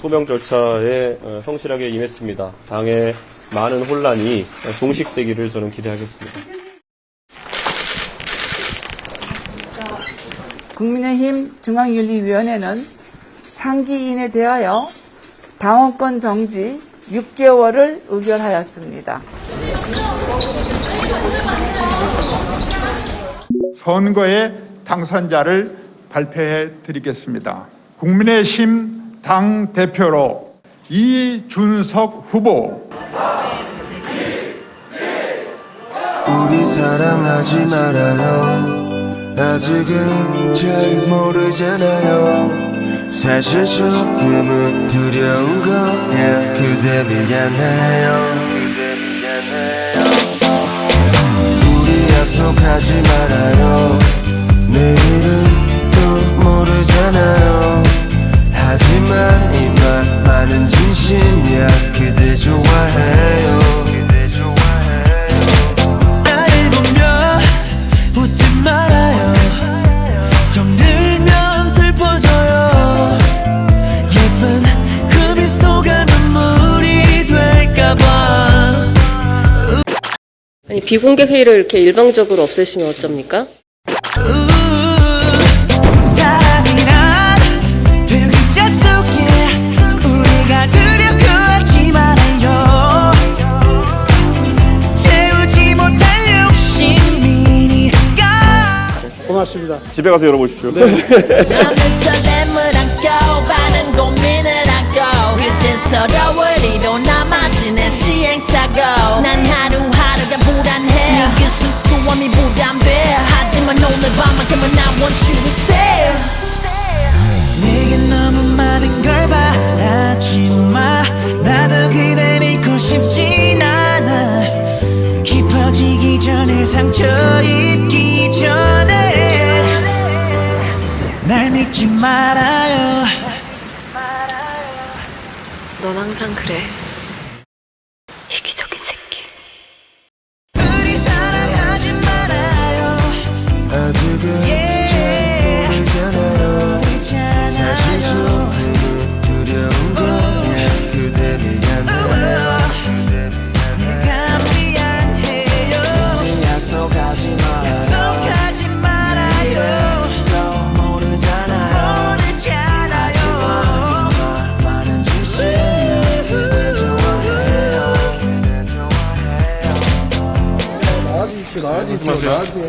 소명 절차에 어, 성실하게 임했습니다. 당의 많은 혼란이 종식되기를 저는 기대하겠습니다. 국민의힘 중앙윤리위원회는 상기인에 대하여 당원권 정지 6개월을 의결하였습니다. 선거의 당선자를 발표해 드리겠습니다. 국민의힘 당 대표로 이준석 후보. 우리 사랑하지 말아요. 아직은 잘 모르잖아요. 사실 조금은 두려운 거야. 그대 미안해요. 우리 약속하지 말아요 진심이야. 그대 좋아해요. 그 아니 비공개 회의를 이렇게 일방적으로 없애시면 어쩝니까? 집에 가서 열어보십시오. 안고 많은 고민을 그땐 서러울 이로 남아지는 시행착오. 난 하루하루가 불안해. 네그 수수함이 부담돼. 하지만 오늘 밤만큼은 I want you to stay. 내게 너무 많은 걸 바라지 마. 나도 그댈 잃고 싶진 않아. 깊어지기 전에 상처 입기 말아요 넌 항상 그래. 그렇지 나야지 또 뭐 나야지.